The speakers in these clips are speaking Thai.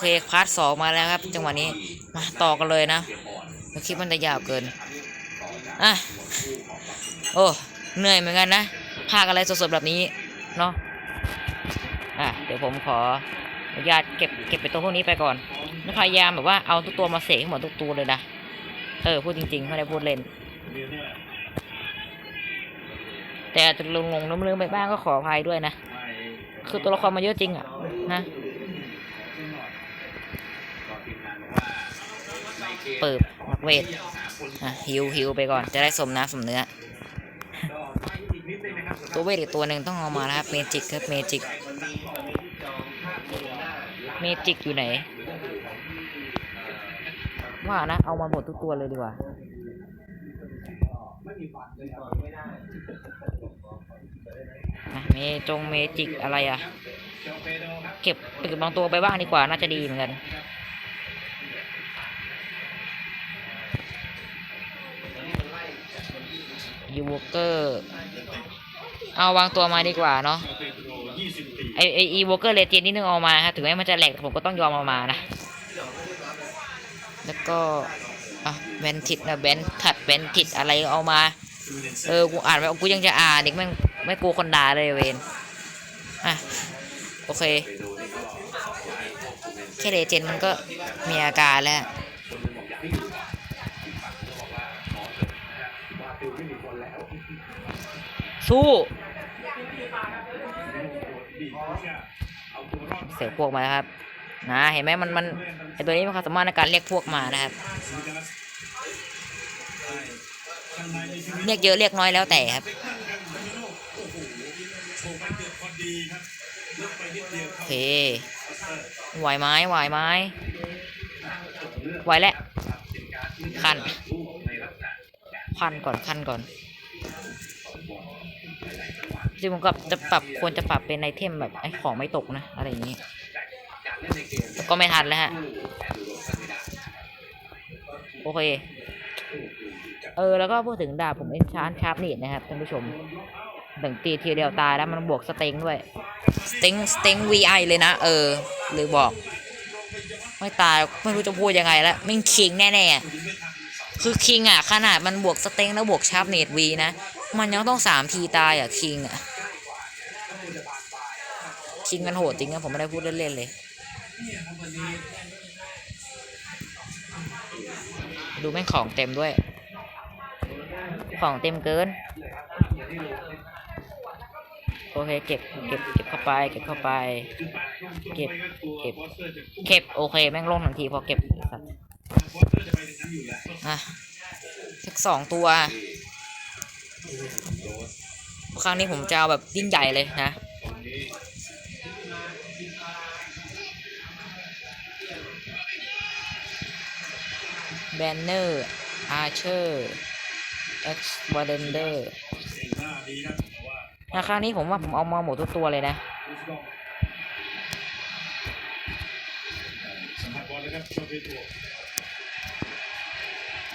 เคพาร์ทสองมาแล้วครับ จังหวะนี้มาต่อกันเลยนะเดี๋ยวคลิปมันจะยาวเกินอะโอ้เหนื่อยเหมือนกันนะพากอะไรสดๆแบบนี้เนาะอะเดี๋ยวผมขออนุญาตเก็บเก็บไปตัวพวกนี้ไปก่อนพยายามแบบว่าเอาทุกตัวมาเสกหมดทุกตัวเลยนะเออพูดจริงๆไม่ได้พูดเล่น แต่จะลงลงๆลืมไปบ้างก็ขออภัยด้วยนะ คือตัวละครมาเยอะจริงอะนะ เปิบนักเวทอะฮิวฮิวไปก่อนจะได้สมน้ำสมเนื้อ ตัวเวทอีกตัวหนึ่งต้องเอามาแล้วครับเมจิกครับเมจิกเมจิกอยู่ไหน ว่านะ เอามาหมดทุกตัวเลยดีกว่านะเมจงเมจิกอะไรอะ เก็บเก็บบางตัวไปบ้างดีกว่าน่าจะดีเหมือนกัน ยูวเกอร์เอาวางตัวมาดีกว่าเนาะไอไออีวเกอร์เลเจนนี่นึงเอามาฮะถึงแม้มันจะแหลกผมก็ต้องยอมเอามานะ แล้วก็อะแบนทิดนะแบนถัดแบนทิดอะไรเอามา เออกูอ่านไปกูยังจะอ่านอีกแม่งไม่กูคนด่าเลยเวนอะโอเคแค่เลเจนมันก็มีอาการแล้ว สู้เสียพวกมาครับนะเห็นไหมมันมันไอตัวนี้มันความสามารถในการเรียกพวกมานะครับ เรียกเยอะเรียกน้อยแล้วแต่ครับโอเคไหวไหมไหวไหมไหวแล้วคันคันก่อนคันก่อน จริงผมก็จะปรับควรจะปรับเป็นไอเทมแบบไอของไม่ตกนะ อะไรอย่างนี้ ก็ไม่ทันแล้วฮะ โอเค เออ แล้วก็พูดถึงดาบผมเอ็นชานชาร์ปนิดนะครับท่านผู้ชมถึงตีทีเดียวตายแล้วมันบวกสเต็งด้วย สเต็งสเต็ง VI เลยนะ เออหรือบอก ไม่ตายไม่รู้จะพูดยังไงแล้วมิ่งคิงแน่ๆ คือคิงอะ ขนาดมันบวกสเต็งแล้วบวกชาร์ปเนตวีนะ มันยังต้องสามทีตายอะคิงอะ คิงมันโหดจริงนะผมไม่ได้พูดเล่นๆเลย ดูแม่งของเต็มด้วย ของเต็มเกิน โอเคเก็บเก็บเก็บเข้าไป เก็บเข้าไป เก็บเก็บเก็บโอเคแม่งลงทันทีพอเก็บไอ้สัตว์อะสักสองตัว ครั้งนี้ผมจะเอาแบบยิ่งใหญ่เลยนะ แบนเนอร์อาร์เชอร์เอ็กซ์บอเดนเดอร์นะครานี้ผมว่าผมเอามาหมดทุกตัวเลยนะ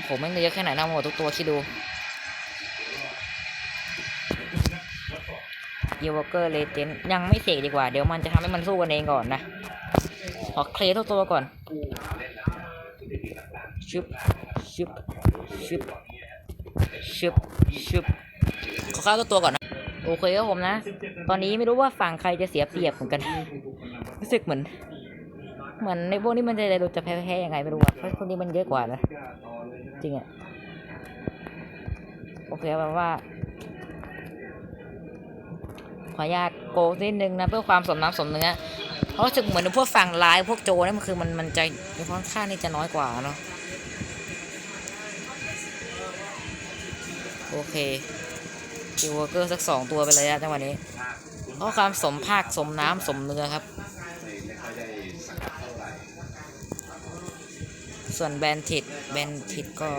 ผมไม่งเยอะแค่ไหนนะเอามาหมดทุกตัวคิดดู ยีวอเกอร์เลเจนยังไม่เสกดีกว่า เดี๋ยวมันจะทำให้มันสู้กันเองก่อนนะ ขอเคลทุกตัวก่อน ชึบ ชึบ ชึบ ชึบ ชึบ ขอข้าวตัวตัวก่อนนะ โอเคครับผมนะ ตอนนี้ไม่รู้ว่าฝั่งใครจะเสียเปรียบเหมือนกัน รู้สึกเหมือน เหมือนในพวกนี้มันจะเราจะแพ้ๆยังไงไม่รู้เพราะคนนี้มันเยอะกว่านะ จริงอะโอเคแปลว่า ขออนุญาตโกนิดนึงนะเพื่อความสมน้ำสมเนื้อเพราะรู้สึกเหมือนพวกฝั่งร้ายพวกโจนี่มันคือมันมันจะค่อนข้างนี่จะน้อยกว่าเนาะโอเคคิวเกอร์สักสองตัวไปเลยอะจังหวะนี้เพราะความสมภาคสมน้ำสมเนื้อครับ ส่วนแบนทิดแบนทิดก็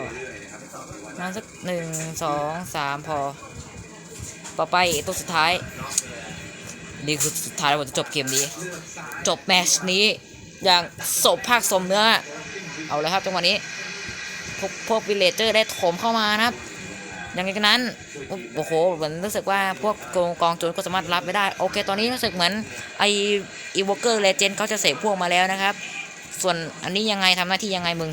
มาสักหนึ่งสองสามพอ ต่อไปตัวสุดท้าย นี่คือสุดท้ายแล้วผมจะจบเกมนี้ จบแมชนี้อย่างสมภาคสมเนื้อ เอาเลยครับจังหวะนี้ พวกพวกวิเลเจอร์ได้โถมเข้ามานะครับอย่างไรกันนั้นโอ้โหเหมือนรู้สึกว่าพวกกองกองโจรก็สามารถรับไม่ได้ โอเค ตอนนี้รู้สึกเหมือนไออีวอเกอร์เลเจนเขาจะเสพพวกมาแล้วนะครับ ส่วนอันนี้ยังไงทำหน้าที่ยังไงมึง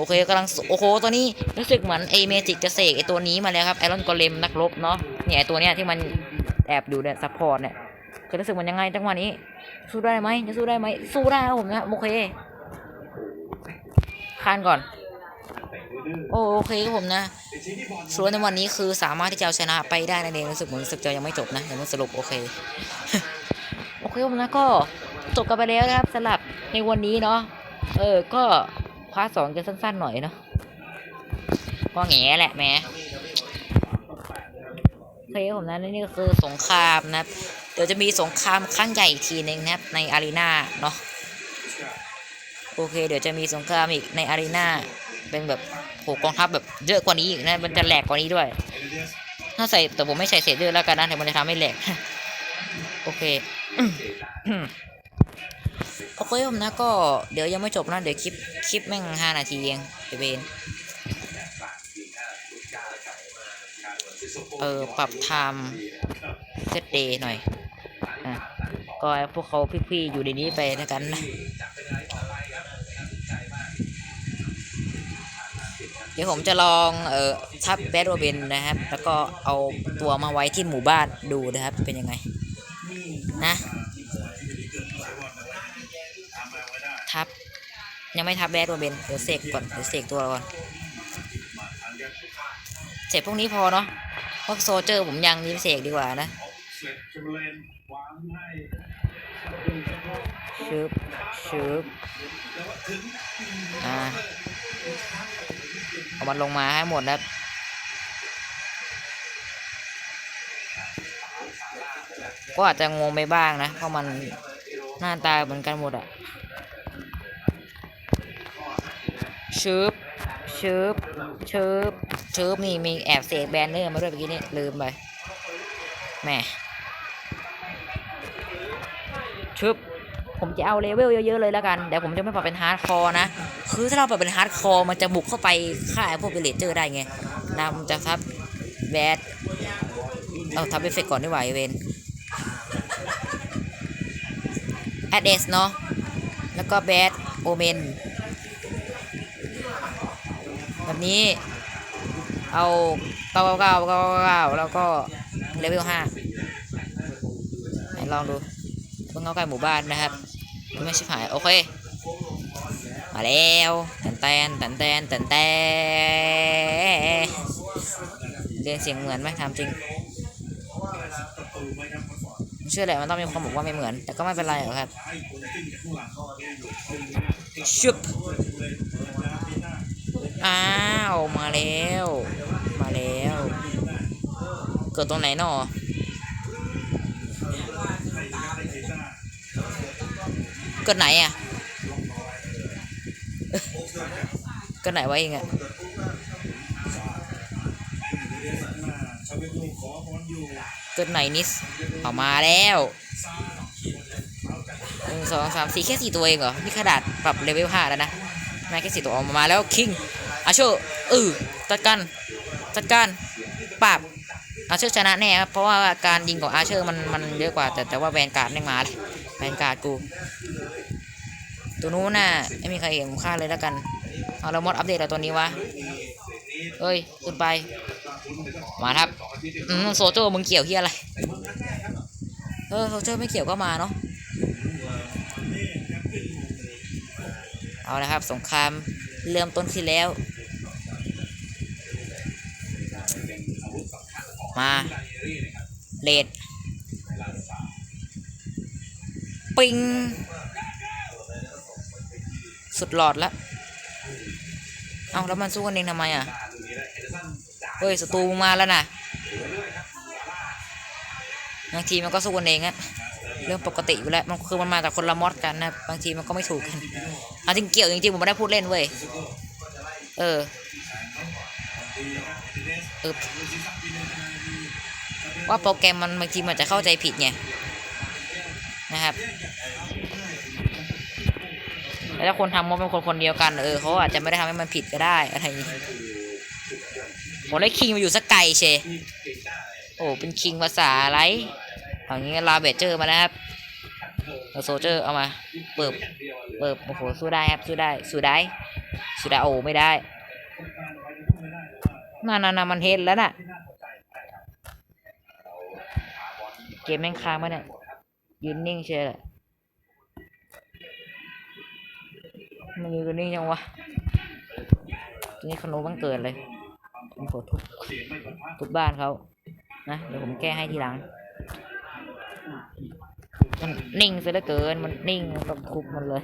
โอเคกำลังโอ้โหตัวนี้รู้สึกเหมือนไอเมจิกจะเสกไอตัวนี้มาแล้วครับไอรอนกอเลมนักรบเนาะเนี่ยไอตัวเนี้ยที่มันแอบอยู่เนี่ยซัพพอร์ตเนี่ยคือรู้สึกมันยังไงจังหวะนี้ สู้ได้ไหมจะสู้ได้ไหมสู้ได้ครับผมนะโอเคคานก่อน โอโอเคครับผมนะส่วนในวันนี้คือสามารถที่จะเอาชนะไปได้นั่นเองรู้สึกเหมือนรู้สึกจะยังไม่จบนะยังไม่สรุปโอเคโอเคผมนะก็จบกันไปแล้วนะครับสำหรับในวันนี้เนาะเออก็ พาร์ทสองจะสั้นๆหน่อยเนาะก็แง่แหละแม่โอเคผมนะนี่ก็คือสงครามนะครับ เดี๋ยวจะมีสงครามครั้งใหญ่อีกทีหนึ่งนะครับ ในอารีนาเนาะโอเค เดี๋ยวจะมีสงครามอีกในอารีนาเป็นแบบโหกองทัพแบบเยอะกว่านี้อีกนะมันจะแหลกกว่านี้ด้วย ถ้าใส่แต่ผมไม่ใส่เศษเยอะแล้วกันนะเดี๋ยวมันจะทำให้แหลกโอเค โอเคผมนะก็เดี๋ยวยังไม่จบนะเดี๋ยวคลิปคลิปแม่งห้านาทีเองไอเวนเออปรับไทม์เซตเดย์หน่อยอะก็ให้พวกเขาพี่ๆอยู่ในนี้ไปแล้วกันนะเดี๋ยวผมจะลองเอ่อทับแบดโรเบนนะครับ แล้วก็เอาตัวมาไว้ที่หมู่บ้านดูนะครับ เป็นยังไง นะ ทับ ยังไม่ทับแบดโรเบนเดี๋ยวเสกก่อนเดี๋ยวเสกตัวก่อนเสกพวกนี้พอเนาะพวกโซเจอร์ผมยังนี่เสกดีกว่านะชึบชึบอ่าเอามันลงมาให้หมดนะครับก็อาจจะงงไปบ้างนะ เพราะมัน หน้าตาเหมือนกันหมดอะชึบชึบชึบชึบนี่มีแอบเสกแบนเนอร์มาด้วยเมื่อกี้นี่ลืมไปแหม่ชึบผมจะเอาเลเวลเยอะๆเลยแล้วกันเดี๋ยวผมจะไม่ปรับเป็นฮาร์ดคอร์นะ คือถ้าเราปรับเป็นฮาร์ดคอร์มันจะบุกเข้าไปฆ่าไอ้พวกเบลเลเจอร์ได้ไงนะผมจะทับแบดเอาทับเอฟเฟกก่อนดีกว่าไอ้เวน แอดเอสเนาะแล้วก็แบดโอเมนแบบนี้เอาเก้าเก้าเก้าเก้าเกาแล้วก็เลเวลห้าลองดูเพิ่งเข้าใกล้หมู่บ้านนะครับไม่ใช่หายโอเคมาแล้วแตนแตนแตนแตนแตนแตนเรียนเสียงเหมือนไหมถามจริง เชื่อแหละมันต้องมีคนบอกว่าไม่เหมือน แต่ก็ไม่เป็นไรหรอกครับชุบอ้าวมาแล้ว มาแล้ว เกิดตรงไหนนอเกิดไหนอะเกิดไหนวะเองอะ เกิดไหนนิสออกมาแล้วหนึ่งสองสามสี่แค่สี่ตัวเองเหรอ นี่ขนาดปรับเลเวลห้าแล้วนะนายแค่สี่ตัวออกมาแล้วคิงอาเชอร์เออจัดการจัดการปราบอาเชอร์ชนะแน่ครับเพราะว่าการยิงของอาเชอร์มันมันเยอะกว่า แต่แต่ว่าแวนการ์ดแม่งมาเลยแวนการ์ดกูตัวนู้นน่ะไม่มีใครเห็นผมฆ่าเลยแล้วกันเอาแล้วมดอัปเดตแล้วตัวนี้วะเอ้ยขึ้นไป มาครับอืมโซเจอมึงเกี่ยวที่อะไรเออโซเจอไม่เกี่ยวก็มาเนาะเอาละครับสงครามเริ่มต้นขึ้นแล้ว มาเลดปิง สุดหลอดละเอาแล้วมันสู้กันเองทำไมอะ เฮ้ยศัตรูมาแล้วนะบางทีมันก็สู้กันเองอะเรื่องปกติอยู่แล้วมันคือมันมาจากคนละมอดกันนะบางทีมันก็ไม่ถูกกันเอาจริงเกี่ยวจริงๆผมไม่ได้พูดเล่นเว้ยเออเออว่าโปรแกรมมันบางทีมันจะเข้าใจผิดไงนะครับแล้วถ้าคนทำมันเป็นคนคนเดียวกัน เออเขาอาจจะไม่ได้ทำให้มันผิดก็ได้อะไรอย่างนี้ ผมได้คิงมาอยู่สักไกลเช โอ้ เป็นคิงภาษาอะไรอย่างนี้ลาเบเจอร์มาแล้วครับโซเจอร์เอามา เปิบเปิบโอ้โห สู้ได้ครับ สู้ได้ สู้ได้ สู้ได้ โอ้ไม่ได้น่าน่าน่ามันเห็นแล้วน่ะ เกมแม่งค้างมาเนี่ย ยืนนิ่งเชียวแหละมันยืนนิ่งจังวะทีนี้ขนมบังเกิดเลย ผมขอทุบทุบบ้านเขานะเดี๋ยวผมแก้ให้ทีหลัง มันนิ่งซะเหลือเกิน มันนิ่งต้องทุบมันเลย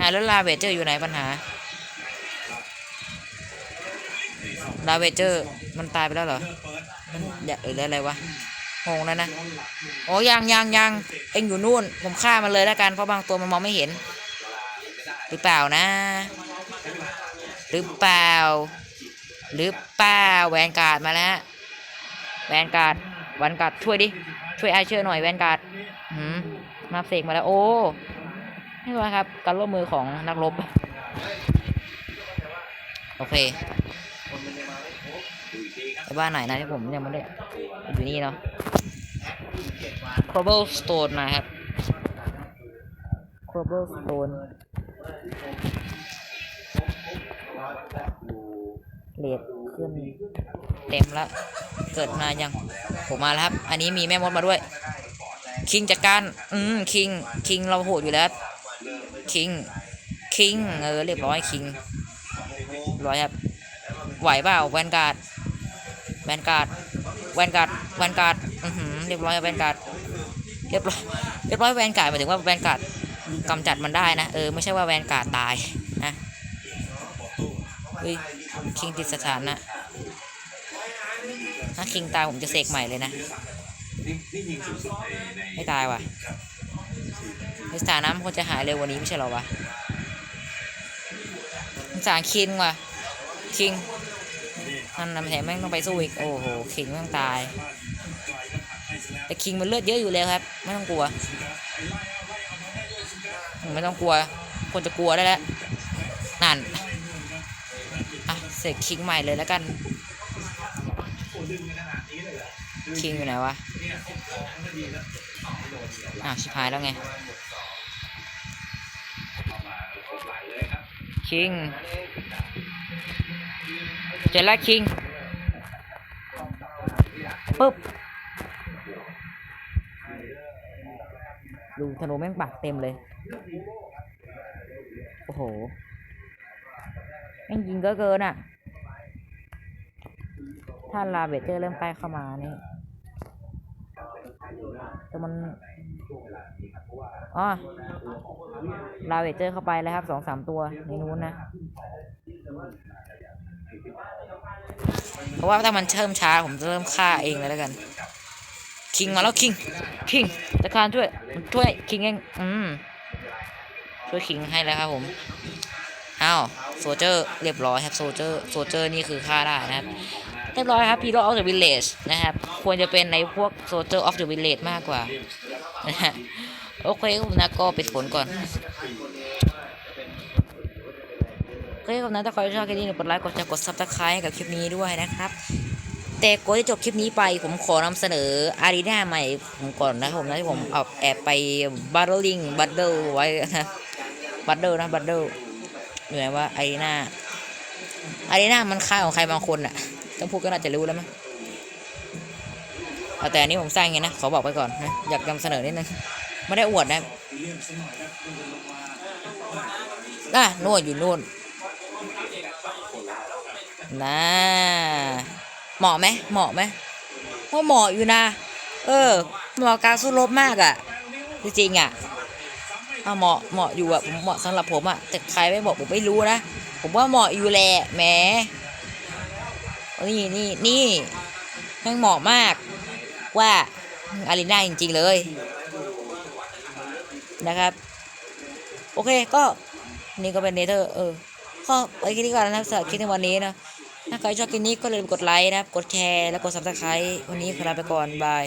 อ่าแล้วลาเวเจอร์อยู่ไหนปัญหาลาเวเจอร์มันตายไปแล้วเหรอมันอย่าเอออะไรวะงงแล้วนะโอ้ยังยังยังเอ็งอยู่นู่น ผมฆ่ามันเลยแล้วกันเพราะบางตัวมันมองไม่เห็น หรือเปล่านะ หรือเปล่า หรือเปล่าแวนการ์ดมาแล้วแวนการ์ดแวนการ์ดช่วยดิช่วยไอเชอร์หน่อยแวนการ์ดมาเสกมาแล้วโอ้นี่ว่าครับการร่วมมือของนักรบโอเคไปบ้านไหนนะที่ผมยังไม่ได้อยู่นี่เนาะ cobblestone มาครับ cobblestone เลดขึ้น เต็มแล้ว เกิดมายัง ผมมาแล้วครับ อันนี้มีแม่มดมาด้วย คิงจัดการ อืม คิง คิงเราโหดอยู่แล้ว คิง คิง เออ เรียบร้อย คิงเรียบร้อยครับ ไหวเปล่าแวนการ์ด แวนการ์ด แวนการ์ด แวนการ์ด อือหือ เรียบร้อยแวนการ์ด เรียบร้อย เรียบร้อยแวนการ์ดหมายถึงว่าแวนการ์ดกำจัดมันได้นะ เออ ไม่ใช่ว่าแวนการ์ดตายนะ เฮ้ย คิงติดสถานะถ้าคิงตายผมจะเสกใหม่เลยนะ ไม่ตายว่ะสถานะมันควรจะหายเร็วกว่านี้ไม่ใช่หรอวะสารคิงว่ะ คิงนั่นนะแถมแม่งต้องไปสู้อีก โอ้โห คิงแม่งตาย แต่คิงมันเลือดเยอะอยู่แล้วครับ ไม่ต้องกลัว ไม่ต้องกลัว คนจะกลัวได้แล้ว นั่น สกคิงใหม่เลยแล้วกัน คิงอยู่ไหนวะอ้าวชิบหายแล้วไง คิง เจอแล้วคิง ปึ๊บดูธนูแม่งปากเต็มเลย โอ้โห แม่งยิงเยอเกินอะ ถ้าลาเวเจอร์เริ่มใกล้เข้ามานี่แต่มันอ๋อลาเวเจอร์เข้าไปแล้วครับสองสามตัวในนู้นนะ เพราะว่าถ้ามันเชื่อมช้า ผมจะเริ่มฆ่าเองเลยแล้วกัน คิงมาแล้วคิง คิงตะคารช่วยช่วยคิงเอง อืมช่วยคิงให้แล้วครับผมอ้าว โซเจอร์เรียบร้อยครับโซเจอร์โซเจอร์นี่คือฆ่าได้นะครับเรียบร้อยครับ Hero of the Village นะครับควรจะเป็นในพวก Soldier of the Village มากกว่านะฮะโอเคครับนะก็ปิดผลก่อนโอเคครับนะถ้าใครชอบคลิปนี้กดไลค์กดแชร์กดซับสไครต์กับคลิปนี้ด้วยนะครับแต่ก่อนจะจบคลิปนี้ไปผมขอนำเสนออารีนาใหม่ผมก่อนนะครับผมนะที่ผมเอาแอบไปบัตเตอร์ลิงบัตเตอร์ไว้นะบัตเตอร์นะบัตเตอร์ อยู่ไหนว่าอารีนาอารีนามันค่ายของใครบางคนอะต้องพูดก็น่าจะรู้แล้วมั้งแต่อันนี้ผมสร้างไงนะ ขอบอกไปก่อนนะ อยากนำเสนอนิดนึง ไม่ได้อวดนะน่ะนู่นอยู่นู่นนะเหมาะไหมเหมาะไหมว่าเหมาะอยู่นะ เออ เหมาะการสู้รบมากอะ่ะ จริงๆอะ อาเหมาะเหมาะอยู่อะผมเหมาะสำหรับผมอะแต่ใครไม่บอกผมไม่รู้นะผมว่าเหมาะอยู่แหละแหมนี่นี่นี่แม่งเหมาะมากว่าอารีนาจริง ๆ เลยนะครับ โอเคก็นี่ก็เป็นเนเธอร์เออก็ไปแค่นี้ก่อนนะครับสำหรับคลิปในวันนี้นะถ้าใครชอบคลิปนี้ก็อย่าลืมกดไลค์นะครับ กดแชร์แล้วกดซับสไครต์วันนี้ขอลาไปก่อนบาย